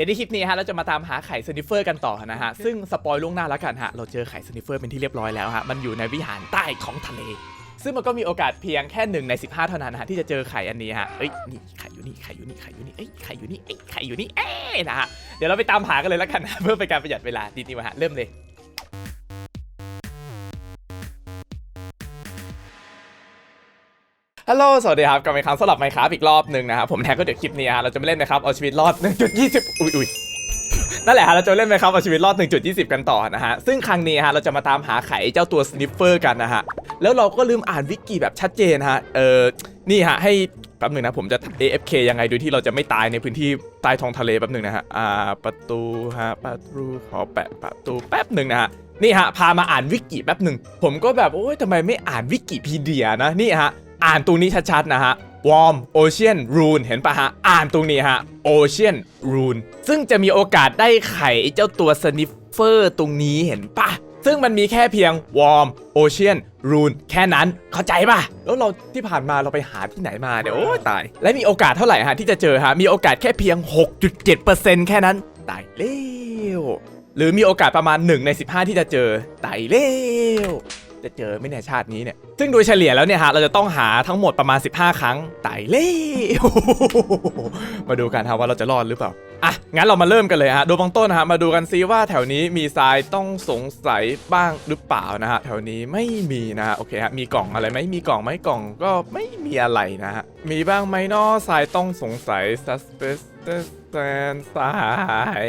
ดี๋ยวในคลิปนี้ฮะเราจะมาตามหาไข่สนิฟเฟอร์กันต่อนะฮะซึ่งสปอยล่วงหน้าแล้วกันฮะเราเจอไข่สนิฟเฟอร์เป็นที่เรียบร้อยแล้วฮะมันอยู่ในวิหารใต้ของทะเล ซึ่งมันก็มีโอกาสเพียงแค่หนึ่งใน 15 เท่านั้นนะฮะที่จะเจอไข่อันนี้ฮะเอ้ยนี่ไข่อยู่นี่ไข่อยู่นี่ไข่อยู่นี่เอ้ยไข่อยู่นี่เอ้ยไข่อยู่นี่เอ้ยนะฮะเดี๋ยวเราไปตามหากันเลยแล้วกันเพื่อเป็นการประหยัดเวลาดีนี่วะฮะเริ่มเลย ฮัลโหล สวัสดีครับกลับมาอีกครั้งสำหรับไมค์ครับอีกรอบหนึ่งนะครับ ผมแท็กก็เดี๋ยวคลิปนี้ฮะเราจะไม่เล่นนะครับ เอาชีวิตรอด 1.20 อุ้ยอุ้ยนั่นแหละฮะเราจะเล่นไหมครับเอาชีวิตรอด 1.20 กันต่อนะฮะ ซึ่งครั้งนี้ฮะเราจะมาตามหาไข่เจ้าตัวสนิฟเฟอร์กันนะฮะ แล้วเราก็ลืมอ่านวิกิแบบชัดเจนฮะ เออนี่ฮะให้แป๊บหนึ่งนะผมจะ AFK ยังไงโดยที่เราจะไม่ตายในพื้นที่ใต้ท้องทะเลแป๊บหนึ่งนะฮะ อ่าประตูฮะประตูขอแปะประตูแป๊บหนึ่งนะฮะนี่ฮะพามาอ่านวิกิแป๊บหนึ่งผมก็แบบโอ๊ยทำไมไม่อ่านวิกิพีเดียนะนี่ฮะ อ่านตรงนี้ชัดๆนะฮะ Warm Ocean Rune เห็นปะฮะ อ่านตรงนี้ฮะ Ocean Rune ซึ่งจะมีโอกาสได้ไข่ไอ้เจ้าตัว Sniffer ตรงนี้เห็นปะซึ่งมันมีแค่เพียง Warm Ocean Rune แค่นั้นเข้าใจปะแล้วเราที่ผ่านมาเราไปหาที่ไหนมาเดี๋ยวโอ้ตาย และมีโอกาสเท่าไหร่ฮะที่จะเจอฮะ มีโอกาสแค่เพียง 6.7%แค่นั้น ตายเร็วหรือมีโอกาสประมาณ 1 ใน 15 ที่จะเจอ ตายเร็ว จะเจอไม่แน่ชาตินี้เนี่ย ซึ่งโดยเฉลี่ยแล้วเนี่ยฮะเราจะต้องหาทั้งหมดประมาณ 15 ครั้งไต่เล่ มาดูกันฮะว่าเราจะรอดหรือเปล่า อะ งั้นเรามาเริ่มกันเลยฮะดยเบางต้นนะฮะ มาดูกันซิว่าแถวนี้มีทรายต้องสงสัยบ้างหรือเปล่านะฮะ แถวนี้ไม่มีนะฮะ โอเคฮะ มีกล่องอะไรไหมมีกล่องไหมกล่องก็ไม่มีอะไรนะฮะ มีบ้างไหมเนอะทรายต้องสงสัย suspicious แซนทราย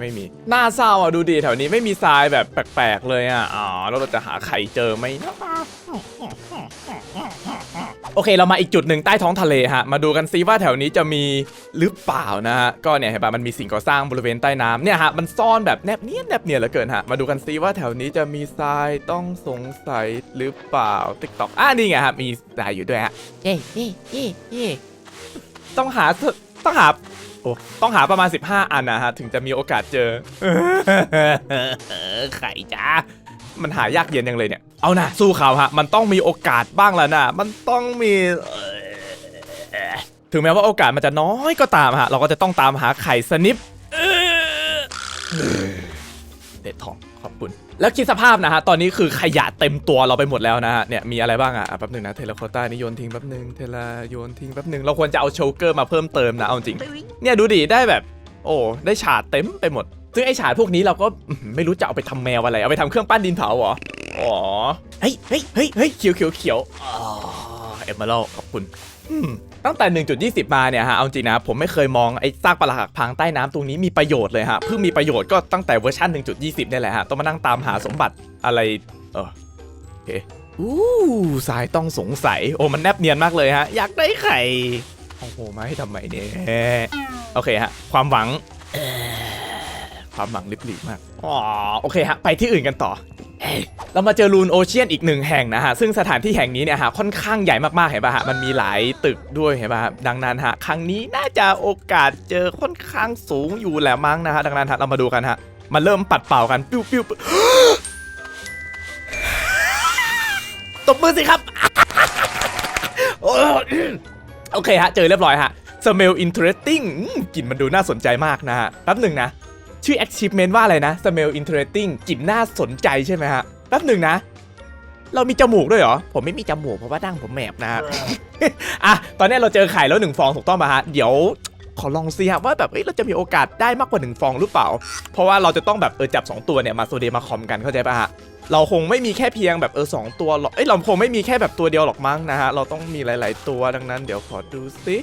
ไม่มีน่าเศร้าอะดูดิแถวนี้ไม่มีทรายแบบแปลกๆเลยอะ อ๋อ แล้วเราจะหาไข่เจอไหมนะ โอเคเรามาอีกจุดหนึ่งใต้ท้องทะเลฮะมาดูกันซิว่าแถวนี้จะมีหรือเปล่านะฮะก็เนี่ยเห็นปะมันมีสิ่งก่อสร้างบริเวณใต้น้ำเนี่ยฮะมันซ่อนแบบแนบเนียนแนบเนียนเหลือเกินฮะมาดูกันซิว่าแถวนี้จะมีทรายต้องสงสัยหรือเปล่าติ๊กต็อกอะนี่ไงฮะมีทรายอยู่ด้วยฮะเย้เย้เย้เย้ต้องหาต้องหาโอ้ต้องหาประมาณ 15 อันนะฮะถึงจะมีโอกาสเจอ ไข่จ้า มันหายากเย็นยังเลยเนี่ย เอานะสู้เขาฮะ มันต้องมีโอกาสบ้างแล้วนะ มันต้องมีถึงแม้ว่าโอกาสมันจะน้อยก็ตามฮะ เราก็จะต้องตามหาไข่สนิปเด็ดทองขอบคุณ แล้วคิดสภาพนะฮะ ตอนนี้คือขยะเต็มตัวเราไปหมดแล้วนะฮะ เนี่ยมีอะไรบ้างอะอะแป๊บหนึ่งนะ เทเลโคต้านี่โยนทิ้งแป๊บหนึ่งเทเลโยนทิ้งแป๊บหนึ่งเราควรจะเอาโชเกอร์มาเพิ่มเติมนะ เอาจริง เนี่ยดูดิได้แบบ โอ้ ได้ฉาดเต็มไปหมด ซึ่งไอ้ฉาดพวกนี้เราก็อื้อหือไม่รู้จะเอาไปทำแมวอะไร เอาไปทำเครื่องปั้นดินเผาเหรอ อ๋อ เฮ้ยเฮ้ยเฮ้ยเฮ้ยเขียวเขียวเขียวอ๋อเอมเมอรัลขอบคุณอืมตั้งแต่ 1.20 มาเนี่ยฮะ เอาจริงนะ ผมไม่เคยมองไอ้ซากปรักหักพังใต้น้ำตรงนี้มีประโยชน์เลยฮะ เพิ่งมีประโยชน์ก็ตั้งแต่เวอร์ชัน1.20เนี่ยแหละฮะ ต้องมานั่งตามหาสมบัติอะไร เออโอเคอู้สายต้องสงสัย โอ้ มันแนบเนียนมากเลยฮะ อยากได้ไข่ โอ้โหมาให้ทำไมเนี่ย โอเคฮะ ความหวังเอ่อ ความหวังลิบหลีมาก อ๋อ โอเคฮะ ไปที่อื่นกันต่อ เรามาเจอรูนโอเชียนอีกหนึ่งแห่งนะฮะ ซึ่งสถานที่แห่งนี้เนี่ยฮะค่อนข้างใหญ่มากๆ เห็นป่ะฮะ มันมีหลายตึกด้วยเห็นป่ะฮะ ดังนั้นฮะ ครั้งนี้น่าจะโอกาสเจอค่อนข้างสูงอยู่แหละมั้งนะฮะ ดังนั้นฮะ เรามาดูกันฮะมันเริ่มปัดเป่ากัน ปิ้วปิ้วตบมือสิครับ โอเคฮะ เจอเรียบร้อยฮะ smell interesting กลิ่นมันดูน่าสนใจมากนะฮะ แป๊บหนึ่งนะ ชื่อ achievement ว่าอะไรนะ smell interesting กลิ่นน่าสนใจใช่ไหมฮะ แป๊บหนึ่งนะ เรามีจมูกด้วยเหรอ ผมไม่มีจมูกเพราะว่าดั้งผมแมบนะฮะ อะ ตอนนี้เราเจอไข่แล้วหนึ่งฟองถูกต้องป่ะฮะ เดี๋ยวขอลองซิฮะว่าแบบเอ้ยเราจะมีโอกาสได้มากกว่าหนึ่งฟองหรือเปล่า เพราะว่าเราจะต้องแบบเออจับสองตัวเนี่ยมาโซเดียมาคอมกันเข้าใจป่ะฮะ เราคงไม่มีแค่เพียงแบบเออสองตัวหรอก เอ้ยเราคงไม่มีแค่แบบตัวเดียวหรอกมั้งนะฮะ เราต้องมีหลาย ๆ ตัวดังนั้นเดี๋ยวขอดูซิ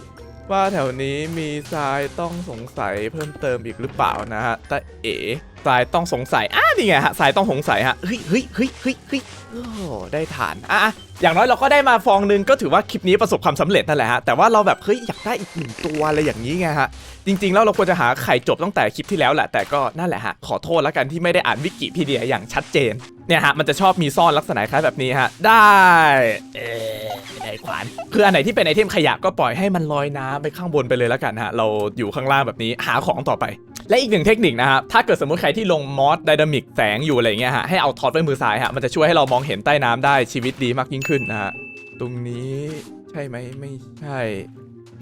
ว่าแถวนี้มีทรายต้องสงสัยเพิ่มเติมอีกหรือเปล่านะฮะแต่เอ๋ทรายต้องสงสัยอะนี่ไงฮะทรายต้องสงสัยฮะเฮ้ยเฮ้ยเฮ้ยเฮ้ยเฮ้ยโอ้ได้ฐานอะอย่างน้อยเราก็ได้มาฟองนึงก็ถือว่าคลิปนี้ประสบความสำเร็จนั่นแหละฮะแต่ว่าเราแบบเฮ้ยอยากได้อีกหนึ่งตัวอะไรอย่างนี้ไงฮะจริงๆแล้วเราควรจะหาไข่จบตั้งแต่คลิปที่แล้วแหละแต่ก็นั่นแหละฮะขอโทษแล้วกันที่ไม่ได้อ่านวิกิพีเดียอย่างชัดเจนเนี่ยฮะมันจะชอบมีซ่อนลักษณะคล้ายแบบนี้ฮะได้เอ๊ไม่ได้ขวานคืออันไหนที่เป็นไอเทมขยะก็ปล่อยให้มันลอยน้ำไปข้างบนไปเลยแล้วกันฮะเราอยู่ข้างล่างแบบนี้หาของต่อไป และอีกหนึ่งเทคนิคนะครับถ้าเกิดสมมติใครที่ลงมอสไดนามิกแสงอยู่อะไรเงี้ยฮะให้เอาทอดไว้มือซ้ายฮะมันจะช่วยให้เรามองเห็นใต้น้ำได้ชีวิตดีมากยิ่งขึ้นนะฮะ ตรงนี้ใช่ไหมไม่ใช่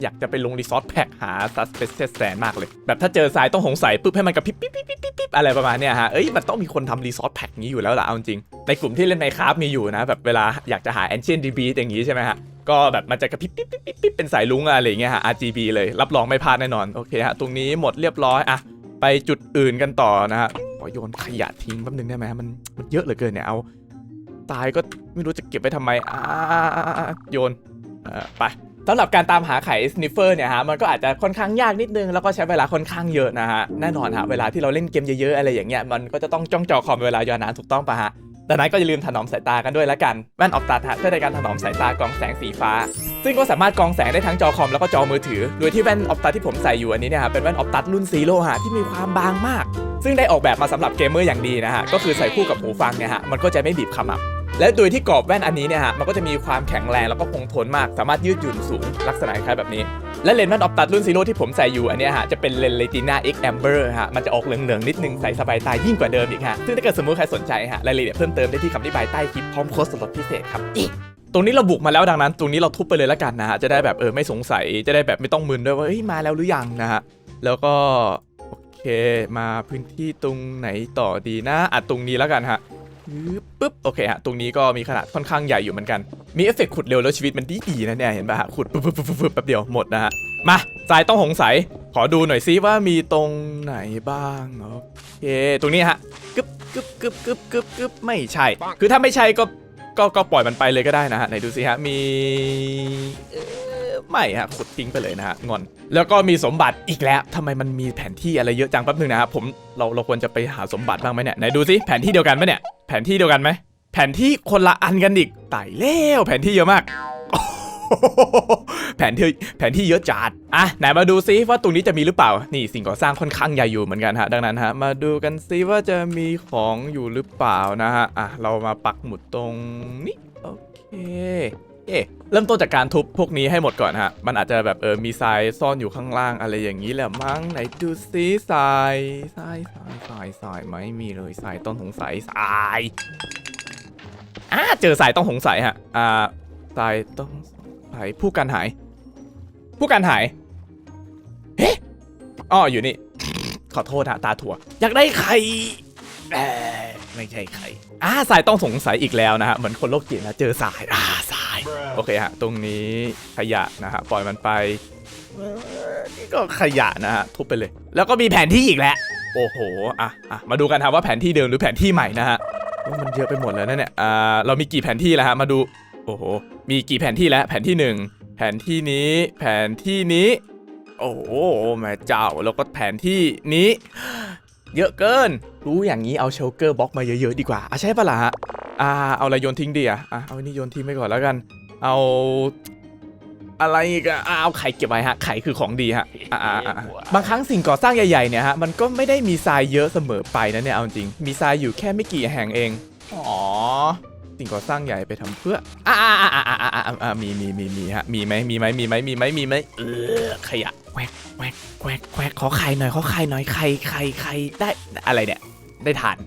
อยากจะไปลงรีซอสแพ็กหาซัสเปเซสแซนมากเลย แบบถ้าเจอทรายต้องสงสัยปุ๊บให้มันกระพริบปิ๊บปิ๊บปิ๊บปิ๊บอะไรประมาณเนี้ยฮะ เอ้ยมันต้องมีคนทำรีซอสแพ็กนี้อยู่แล้วล่ะเอาจริง ในกลุ่มที่เล่นไมคราฟมีอยู่นะ แบบเวลาอยากจะหา Ancient DB อย่างงี้ใช่ไหมฮะก็แบบมันจะกระพริบปิ๊บปิ๊บปิ๊บปิบเป็นสายลุงอะไรอย่างเงี้ยฮะ RGB เลยรับรองไม่พลาดแน่นอนโอเคฮะตรงนี้หมดเรียบร้อยอะไปจุดอื่นกันต่อนะฮะขอโยนขยะทิ้งแป๊บนึงได้ไหมฮะมันมันเยอะเหลือเกินเนี่ยเอา ตายก็ไม่รู้จะเก็บไว้ทำไมอ่าโยนเอ่อไปสำหรับการตามหาไข่สนิฟเฟอร์เนี่ยฮะมันก็อาจจะค่อนข้างยากนิดนึง แล้วก็ใช้เวลาค่อนข้างเยอะนะฮะแน่นอนฮะเวลาที่เราเล่นเกมเยอะๆอะไรอย่างเงี้ยมันก็จะต้องจ้องจอคอมเวลายาวนานถูกต้องปะฮะดังนั้นก็อย่าลืมถนอมสายตากันด้วยละกันแว่นออฟตาฮะช่วยในการถนอมสายตากองแสงสีฟ้า ซึ่งก็สามารถกองแสงได้ทั้งจอคอมแล้วก็จอมือถือ โดยที่แว่นออฟตัที่ผมใส่อยู่อันนี้เนี่ยฮะเป็นแว่นออฟตัรุ่นซีโร่ฮะที่มีความบางมาก ซึ่งได้ออกแบบมาสำหรับเกมเมอร์อย่างดีนะฮะก็คือใส่คู่กับหูฟังเนี่ยฮะมันก็จะไม่บีบขมับ และโดยที่กรอบแว่นอันนี้เนี่ยฮะมันก็จะมีความแข็งแรงแล้วก็คงทนมาก สามารถยืดหยุ่นสูงลักษณะคล้ายแบบนี้ และเลนส์แว่นออฟตัดรุ่นซีโร่ที่ผมใส่อยู่อันนี้ฮะจะเป็นเลนส์ Retina X Amber ฮะมันจะออกเหลืองๆนิดนึงใส่สบายตายิ่งกว่าเดิมอีกฮะซึ่งถ้าเกิดสมมติใครสนใจฮะรายละเอียดเพิ่มเติมได้ที่คำอธิบายใต้คลิปพร้อมโค้ดส่วนลดพิเศษครับตรงนี้เราบุกมาแล้วดังนั้น ตรงนี้เราทุบไปเลยละกันนะฮะจะได้แบบเออไม่สงสัยจะได้แบบไม่ต้องมึนด้วยว่าเอ้ยมาแล้วหรือยังนะฮะแล้วก็โอเคมาพื้นที่ตรงไหนต่อดีนะอะตรงนี้แล้วกันฮะ ปึ๊บโอเคฮะตรงนี้ก็มีขนาดค่อนข้างใหญ่อยู่เหมือนกัน มีเอฟเฟกต์ขุดเร็วแล้วชีวิตมันดีดีนะเนี่ยเห็นป่ะฮะขุดปึ๊บปึ๊บปึ๊บปึ๊บแป๊บเดียวหมดนะฮะมาทรายต้องสงสัยขอดูหน่อยซิว่ามีตรงไหนบ้างโอเคตรงนี้ฮะกึบกึบกึบกึบกึบกึบไม่ใช่ คือถ้าไม่ใช่ก็ก็ก็ปล่อยมันไปเลยก็ได้นะฮะไหนดูสิฮะมี ไม่ฮะขุดทิ้งไปเลยนะฮะงอน แล้วก็มีสมบัติอีกแล้วทำไมมันมีแผนที่อะไรเยอะจังแป๊บนึงนะครับผมเราเราควรจะไปหาสมบัติบ้างไหมเนี่ยไหนดูสิแผนที่เดียวกันไหมเนี่ยแผนที่เดียวกันไหมแผนที่คนละอันกันอีกตายแล้วแผนที่เยอะมากแผนที่แผนที่เยอะจัดอะไหนมาดูซิว่าตรงนี้จะมีหรือเปล่า นี่สิ่งก่อสร้างค่อนข้างใหญ่อยู่เหมือนกันฮะ ดังนั้นฮะ มาดูกันซิว่าจะมีของอยู่หรือเปล่านะฮะ อะ เรามาปักหมุดตรงนี้ โอเค เอ๊ะเริ่มต้นจากการทุบพวกนี้ให้หมดก่อนฮะ มันอาจจะแบบเออมีทรายซ่อนอยู่ข้างล่างอะไรอย่างนี้แหละมั้งไหนดูซิทรายทรายทรายทรายทรายไม่มีเลยทรายต้นสงสัยทรายอ่าเจอสายต้องสงสัยฮะ อ่าสายต้องสงสัยผู้กันหาย ผู้กันหาย เฮ้อ๋ออยู่นี่ ขอโทษฮะตาถั่ว อยากได้ไข่ไม่ใช่ไข่อ่าสายต้องสงสัยอีกแล้วนะฮะ เหมือนคนโรคจิตนะเจอสายอ่าสาย โอเคฮะ ตรงนี้ขยะนะฮะ ปล่อยมันไปนี่ก็ขยะนะฮะ ทุบไปเลย แล้วก็มีแผนที่อีกแล้วโอ้โห อะอะมาดูกันครับว่าแผนที่เดิมหรือแผนที่ใหม่นะฮะมันเยอะไปหมดแล้วนะเนี่ย อ่า เรามีกี่แผนที่แล้วฮะ มาดู โอ้โห มีกี่แผนที่แล้ว แผนที่หนึ่งแผนที่นี้ แผนที่นี้ โอ้โหแม่เจ้า แล้วก็แผนที่นี้ เยอะเกิน รู้อย่างนี้เอาเชลเกอร์บล็อกมาเยอะๆดีกว่าอะใช่ปะล่ะฮะ อ่าเอาอะไรโยนทิ้งดีอะอะเอาอันนี้โยนทิ้งไปก่อนแล้วกัน เอาอะไรอีกอะอะเอาไข่เก็บไว้ฮะไข่คือของดีฮะอะอะอะอะบางครั้งสิ่งก่อสร้างใหญ่ๆเนี่ยฮะมันก็ไม่ได้มีทรายเยอะเสมอไปนะเนี่ยเอาจริง มีทรายอยู่แค่ไม่กี่แห่งเองอ๋อสิ่งก่อสร้างใหญ่ไปทำเพื่ออ่าอ่าอ่าอ่าอ่าอ่าอ่ามีมีมีมีฮะมีไหมมีไหมมีไหมมีไหมมีไหมเออขยะแควกแควกแควกแควกขอไข่หน่อยขอไข่หน่อยไข่ไข่ไข่ได้อะไรเนี่ยได้ทาน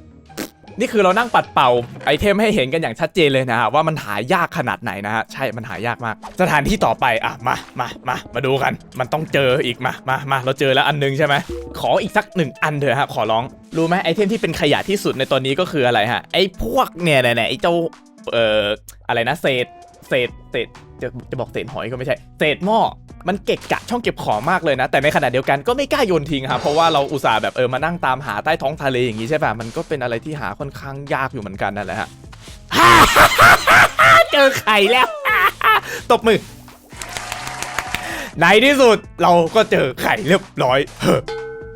นี่คือเรานั่งปัดเป่าไอเทมให้เห็นกันอย่างชัดเจนเลยนะฮะว่ามันหายากขนาดไหนนะฮะใช่มันหายากมาก สถานที่ต่อไปอะมามามามาดูกัน มันต้องเจออีกมามามาเราเจอแล้วอันนึงใช่ไหมขออีกสักหนึ่งอันเถอะฮะขอร้องรู้ไหมไอเทมที่เป็นขยะที่สุดในตอนนี้ก็คืออะไรฮะไอพวกเนี่ยเนี่ยเนี่ยไอเจ้าเอ่ออะไรนะเศษเศษเศษจะจะบอกเศษหอยก็ไม่ใช่ เศษหม้อ มันเกะกะช่องเก็บของมากเลยนะ แต่ในขณะเดียวกันก็ไม่กล้าโยนทิ้งครับเพราะว่าเราอุตส่าห์แบบเออมานั่งตามหาใต้ท้องทะเลอย่างนี้ใช่ป่ะมันก็เป็นอะไรที่หาค่อนข้างยากอยู่เหมือนกันนั่นแหละฮะเจอไข่แล้วตบมือในที่สุดเราก็เจอไข่เรียบร้อยเฮ้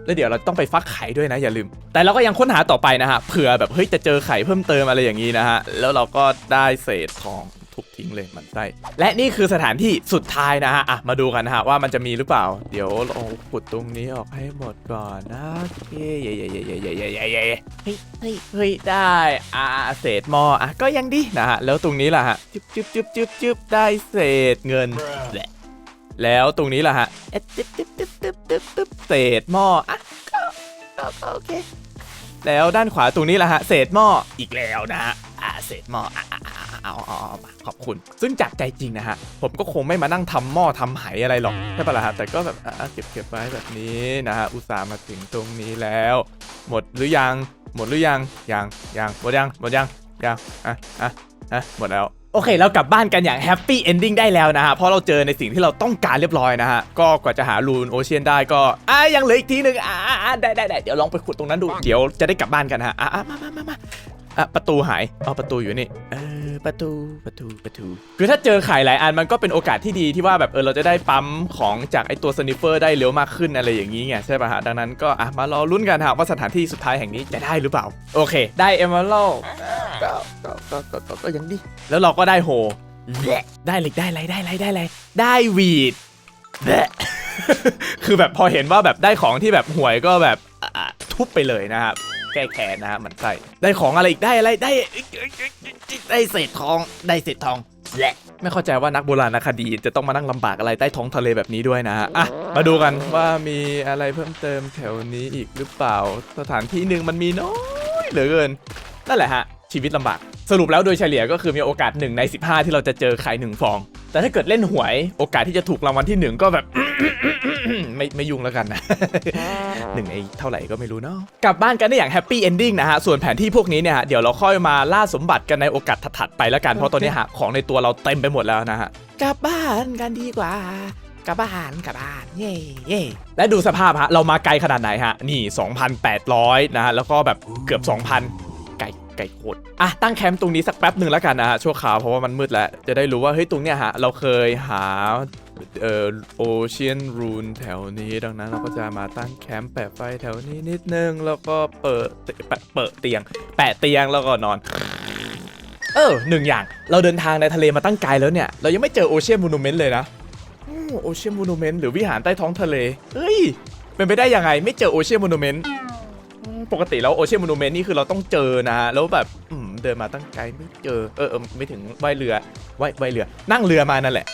แล้วเดี๋ยวเราต้องไปฟักไข่ด้วยนะอย่าลืม แต่เราก็ยังค้นหาต่อไปนะฮะเผื่อแบบเฮ้ยจะเจอไข่เพิ่มเติมอะไรอย่างนี้นะฮะแล้วเราก็ได้เศษของ ทุบทิ้งเลยมันไส้และนี่คือสถานที่สุดท้ายนะฮะอะมาดูกันนะฮะว่ามันจะมีหรือเปล่า เดี๋ยวเราขุดตรงนี้ออกให้หมดก่อนนะโอเคเย่เย่เย่เย่เย่เย่เย่เย่เฮ้ยเฮ้ยเฮ้ยได้อ่าเศษหม้ออะก็ยังดีนะฮะแล้วตรงนี้ล่ะฮะจึ๊บจึ๊บจึ๊บจึ๊บจึ๊บได้เศษเงินแล้วตรงนี้ล่ะฮะเอ๊ะตึ๊บตึ๊บตึ๊บตึ๊บตึ๊บตึ๊บเศษหม้ออะก็ก็ก็โอเค แล้วด้านขวาตรงนี้แหละฮะเศษหม้ออีกแล้วนะฮะอ่าเศษหม้ออะอะอะอะเอาเอาเอามาขอบคุณ ซึ่งจากใจจริงนะฮะ ผมก็คงไม่มานั่งทำหม้อทำไหอะไรหรอกใช่ปะล่ะฮะ แต่ก็แบบเก็บเก็บไว้แบบนี้นะฮะ อุตส่าห์มาถึงตรงนี้แล้ว หมดหรือยัง หมดหรือยัง ยัง ยัง หมดยัง หมดยัง ยัง อะ อะ อะ หมดแล้ว อเคเรากลับบ้านกันอย่างแฮปปี้เอนดิ้งได้แล้วนะฮะ เพราะเราเจอในสิ่งที่เราต้องการเรียบร้อยนะฮะ ก็กว่าจะหาลูนโอเชียนได้ก็อะยังเหลืออีกทีหนึ่งอะอะอะได้ได้เดี๋ยวลองไปขุดตรงนั้นดู เดี๋ยวจะได้กลับบ้านกันฮะอะอะมามามามา อะประตูหายเอ๋อประตูอยู่นี่เออประตูประตูประตู คือถ้าเจอไข่หลายอันมันก็เป็นโอกาสที่ดีที่ว่าแบบเออเราจะได้ปั๊มของจากไอตัวสนิเฟอร์ได้เร็วมากขึ้นอะไรอย่างนี้ไงใช่ป่ะฮะดังนั้นก็อะมารอลุ้นกันฮะว่าสถานที่สุดท้ายแห่งนี้จะได้หรือเปล่า โอเค ได้เอมเมอรัลก็ก็ก็ก็ก็ก็ยังดี แล้วเราก็ได้โฮแหได้เหล็กได้อะไรได้อะไรได้อะไรได้วีดแหละคือแบบพอเห็นว่าแบบได้ของที่แบบห่วยก็แบบทุบไปเลยนะครับ ก้แค้นนะฮะหมันไส้ได้ของอะไรอีกได้อะไรได้ได้เศษทองได้เศษทองและไม่เข้าใจว่านักโบราณคดีจะต้องมานั่งลำบากอะไรใต้ท้องทะเลแบบนี้ด้วยนะฮะอะมาดูกันว่ามีอะไรเพิ่มเติมแถวนี้อีกหรือเปล่า สถานที่หนึ่งมันมีน้อยเหลือเกินนั่นแหละฮะชีวิตลำบากสรุปแล้วโดยเฉลี่ยก็คือมีโอกาส1ใน 15 ที่เราจะเจอไข่หนึ่งฟอง แต่ถ้าเกิดเล่นหวยโอกาสที่จะถูกรางวัลที่1ก็แบบ ไม่ไม่ยุ่งแล้วกันนะหนึ่งในเท่าไหร่ก็ไม่รู้เนาะกลับบ้านกันได้อย่างแฮปปี้เอนดิ้งนะฮะ ส่วนแผนที่พวกนี้เนี่ยฮะเดี๋ยวเราค่อยมาล่าสมบัติกันในโอกาสถัดๆไปแล้วกัน เพราะตอนนี้ฮะของในตัวเราเต็มไปหมดแล้วนะฮะ กลับบ้านกันดีกว่ากลับบ้านกลับบ้านเย่เย่และดูสภาพฮะเรามาไกลขนาดไหนฮะนี่ 2,800นะฮะแล้วก็แบบเกือบ 2,000 ไก่โคตรอะตั้งแคมป์ตรงนี้สักแป๊บหนึ่งแล้วกันนะฮะชั่วคราวเพราะว่ามันมืดแล้วจะได้รู้ว่าเฮ้ยตรงเนี้ยฮะเราเคยหาเอ่อโอเชียนรูนแถวนี้ดังนั้นเราก็จะมาตั้งแคมป์แปะไฟแถวนี้นิดนึงแล้วก็เปิดแปะเปิดเตียง แปะเตียงแล้วก็นอน เออหนึ่งอย่างเราเดินทางในทะเลมาตั้งไกลแล้วเนี่ย เรายังไม่เจอโอเชียนมูนูเมนต์เลยนะโอเชียนมูนูเมนต์หรือวิหารใต้ท้องทะเลเฮ้ยเป็นไปได้ยังไงไม่เจอโอเชียนมูนูเมนต์ ปกติแล้วโอเชียนมูนูเมนต์นี่คือเราต้องเจอนะแล้วแบบอืมเดินมาตั้งไกลไม่เจอเออเออไม่ถึงว่ายเรือว่ายว่ายเรือ นั่งเรือมานั่นแหละ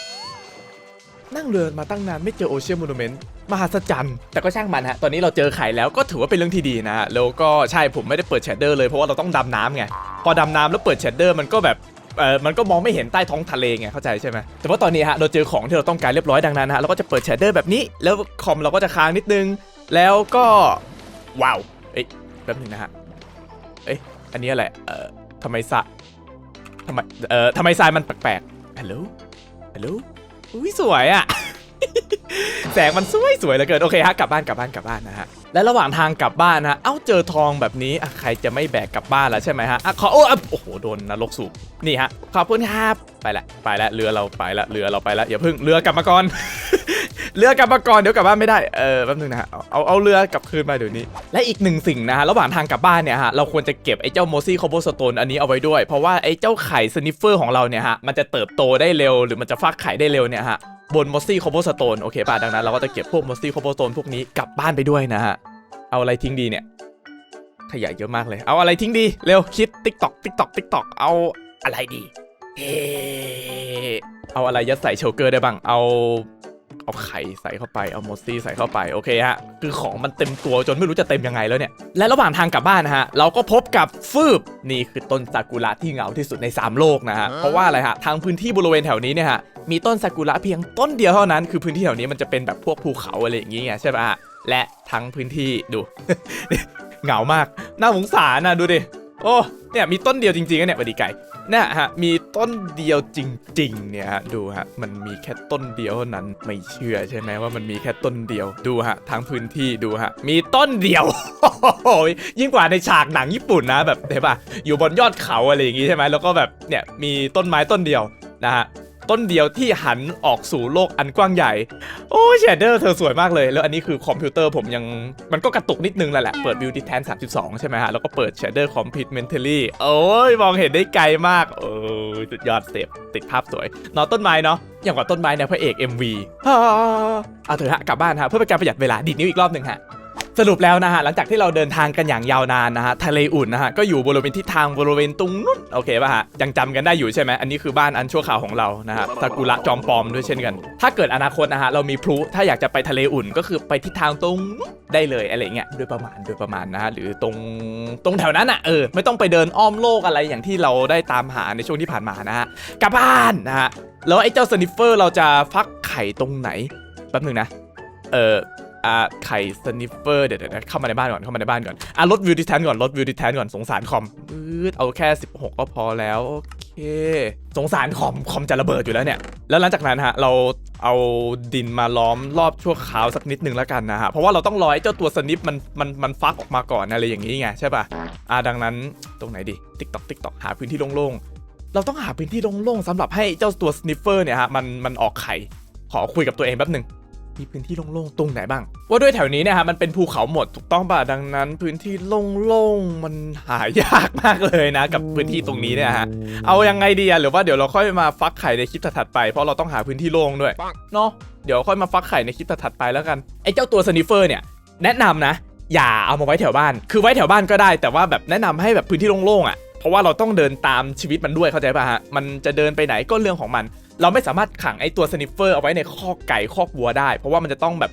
นั่งเรือมาตั้งนานไม่เจอโอเชียนมูนูเมนต์มหัศจรรย์แต่ก็ช่างมันฮะ ตอนนี้เราเจอไข่แล้วก็ถือว่าเป็นเรื่องที่ดีนะฮะแล้วก็ใช่ผมไม่ได้เปิดแชดเดอร์เลยเพราะว่าเราต้องดำน้ำไงพอดำน้ำแล้วเปิดแชดเดอร์มันก็แบบเออมันก็มองไม่เห็นใต้ท้องทะเลไงเข้าใจใช่ไหมแต่ว่าตอนนี้ฮะเราเจอของที่เราต้องการเรียบร้อยดังนั้นฮะเราก็จะเปิดแชดเดอร์แบบนี้ แล้วคอมเราก็จะค้างนิดนึง แล้วก็ว้าวเอ้ย แป๊บนึงนะฮะ เอ้ย อันนี้อะไรเอ่อทำไมสะทำไม เอ่อทำไมทรายมันแปลกๆฮัลโหลฮัลโหลอุ้ยสวยอะ แสงมันสวยสวยเหลือเกิน โอเคฮะ กลับบ้านกลับบ้านกลับบ้านนะฮะ และระหว่างทางกลับบ้านนะ เอ้าเจอทองแบบนี้อะใครจะไม่แบกกลับบ้านแล้วใช่ไหมฮะอะขอโอ้อะโอ้โห โดนนรกสูบ นี่ฮะ ขอบคุณครับ ไปละ ไปละ เรือเราไปละ เรือเราไปละอย่าเพิ่ง เรือกลับมาก่อน เรือกลับมาก่อนเดี๋ยวกลับบ้านไม่ได้ เออแป๊บนึงนะฮะ เอาเอาเรือกลับคืนมาเดี๋ยวนี้ และอีกหนึ่งสิ่งนะฮะ ระหว่างทางกลับบ้านเนี่ยฮะ เราควรจะเก็บไอ้เจ้าโมซี่คอโบสโตนอันนี้เอาไว้ด้วย เพราะว่าไอ้เจ้าไข่สนิฟเฟอร์ของเราเนี่ยฮะ มันจะเติบโตได้เร็วหรือมันจะฟักไข่ได้เร็วเนี่ยฮะ บนโมซี่คอโบสโตนโอเคป่ะ ดังนั้นเราก็จะเก็บพวกโมซี่คอโบสโตนพวกนี้กลับบ้านไปด้วยนะฮะ เอาอะไรทิ้งดีเนี่ย ขยะเยอะมากเลย เอาอะไรทิ้งดี เร็วคิดติ๊กตอกติ๊กตอกติ๊กตอกเอาอะไรดีเฮ้เอาอะไรยัดใส่โชเกอร์ได้บ้าง เอา เอาไข่ใส่เข้าไปเอาโมซี่ใส่เข้าไปโอเคฮะคือของมันเต็มตัวจนไม่รู้จะเต็มยังไงแล้วเนี่ยและระหว่างทางกลับบ้านนะฮะเราก็พบกับฟืบนี่คือต้นซากุระที่เหงาที่สุดใน 3 โลกนะฮะเพราะว่าอะไรฮะทางพื้นที่บริเวณแถวนี้เนี่ยฮะมีต้นซากุระเพียงต้นเดียวเท่านั้น คือพื้นที่แถวนี้มันจะเป็นแบบพวกภูเขาอะไรอย่างเงี้ยใช่ปะฮะและทั้งพื้นที่ดูเหงามากน่าสงสารนะดูดิโอ้เนี่ยมีต้นเดียวจริงๆอะเนี่ยบดีไก่ เนี่ยฮะมีต้นเดียวจริงๆเนี่ยฮะดูฮะมันมีแค่ต้นเดียวเท่านั้นไม่เชื่อใช่ไหมว่ามันมีแค่ต้นเดียวดูฮะทั้งพื้นที่ดูฮะมีต้นเดียวโอ้ยยิ่งกว่าในฉากหนังญี่ปุ่นนะแบบเห็นปะอยู่บนยอดเขาอะไรอย่างงี้ใช่ไหมแล้วก็แบบเนี่ยมีต้นไม้ต้นเดียวนะฮะ ต้นเดียวที่หันออกสู่โลกอันกว้างใหญ่ โอ้เชดเดอร์เธอสวยมากเลย แล้วอันนี้คือคอมพิวเตอร์ผมยังมันก็กระตุกนิดนึงแหละแหละ เปิด Beauty Tan 32 ใช่ไหมฮะ แล้วก็เปิด Shader Complementary โอ้ย มองเห็นได้ไกลมาก โอ้ยสุดยอดเสพติดภาพสวยนอนต้นไม้เนาะอย่างกว่าต้นไม้เนี่ยพระเอก MV เอาเถอะฮะกลับบ้านฮะเพื่อเป็นการประหยัดเวลาดิดนิ้วอีกรอบหนึ่งฮะ สรุปแล้วนะฮะหลังจากที่เราเดินทางกันอย่างยาวนานนะฮะทะเลอุ่นนะฮะก็อยู่บริเวณทิศทางบริเวณตรงนู้นโอเคป่ะฮะยังจำกันได้อยู่ใช่ไหมอันนี้คือบ้านอันชั่วคราวของเรานะฮะซากุระจอมปลอมด้วยเช่นกัน ถ้าเกิดอนาคตนะฮะเรามีพลุถ้าอยากจะไปทะเลอุ่นก็คือไปทิศทางตรงได้เลยอะไรเงี้ยโดยประมาณโดยประมาณนะฮะหรือตรงตรงแถวนั้นอะเออไม่ต้องไปเดินอ้อมโลกอะไรอย่างที่เราได้ตามหาในช่วงที่ผ่านมานะฮะกลับบ้านนะฮะแล้วไอ้เจ้าสนิฟเฟอร์เราจะฟักไข่ตรงไหนแป๊บหนึงนะเออ อ่าไข่สนิฟเฟอร์เดี๋ยวเดี๋ยวเข้ามาในบ้านก่อนเข้ามาในบ้านก่อนอะลดวิวดิแทนก่อนลดวิวดิแทนก่อนสงสารคอมปื๊ดเอาแค่ 16 ก็พอแล้วโอเคสงสารคอมคอมจะระเบิดอยู่แล้วเนี่ย แล้วหลังจากนั้นฮะเราเอาดินมาล้อมรอบชั่วคราวสักนิดนึงแล้วกันนะฮะเพราะว่าเราต้องรอให้เจ้าตัวสนิฟมันมันมันฟักออกมาก่อนอะไรอย่างนี้ไงใช่ป่ะอ่าดังนั้นตรงไหนดีติ๊กตอกติ๊กตอกหาพื้นที่โล่งๆเราต้องหาพื้นที่โล่งๆสำหรับให้เจ้าตัวสนิฟเฟอร์เนี่ยฮะมันมันออกไข่ขอคุยกับตัวเองแป๊บหนึ่ง มีพื้นที่โล่งๆตรงไหนบ้าง ว่าด้วยแถวนี้เนี่ยฮะมันเป็นภูเขาหมดถูกต้องป่ะดังนั้น พื้นที่โล่งๆมันหายากมากเลยนะ กับพื้นที่ตรงนี้เนี่ยฮะเอายังไงดีอะหรือว่าเดี๋ยวเราค่อยมาฟักไข่ในคลิปถัดๆไปเพราะเราต้องหาพื้นที่โล่งด้วยเนาะเดี๋ยวค่อยมาฟักไข่ในคลิปถัดๆไปแล้วกันไอ้เจ้าตัวสนิฟเฟอร์เนี่ยแนะนำนะ อย่าเอามาไว้แถวบ้าน คือไว้แถวบ้านก็ได้ แต่ว่าแบบแนะนำให้แบบพื้นที่โล่งๆอะเพราะว่าเราต้องเดินตามชีวิตมันด้วยเข้าใจป่ะฮะมันจะเดินไปไหนก็เรื่องของมัน เราไม่สามารถขังไอ้ตัวสนิฟเฟอร์เอาไว้ในคอกไก่คอกวัวได้ เพราะว่ามันจะต้องแบบ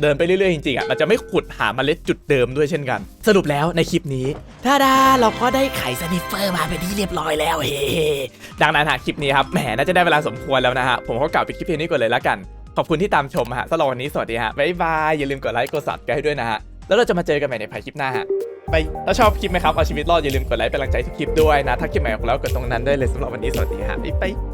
เดินไปเรื่อยๆจริงๆอะเราจะไม่ขุดหาเมล็ดจุดเดิมด้วยเช่นกัน สรุปแล้วในคลิปนี้ท่าดาเราก็ได้ไข่สนิฟเฟอร์มาเป็นที่เรียบร้อยแล้วเฮ้ดังนั้นฮะคลิปนี้ครับแหมน่าจะได้เวลาสมควรแล้วนะฮะผมก็กล่าวปิดคลิปเพียงนี้ก่อนเลยละกัน ขอบคุณที่ตามชมฮะสำหรับวันนี้สวัสดีฮะบ๊ายบายอย่าลืมกดไลค์กดซับกันให้ด้วยนะฮะแล้วเราจะมาเจอกันใหม่ในภายคลิปหน้าฮะไปถ้าชอบคลิปไหมครับเอาชีวิตรอดอย่าลืมกดไลค์เป็นกำลังใจทุกคลิปด้วยนะถ้าคลิปใหม่ออกแล้วกดตรงนั้นได้เลยสำหรับวันนี้สวัสดีฮะบ๊ายบาย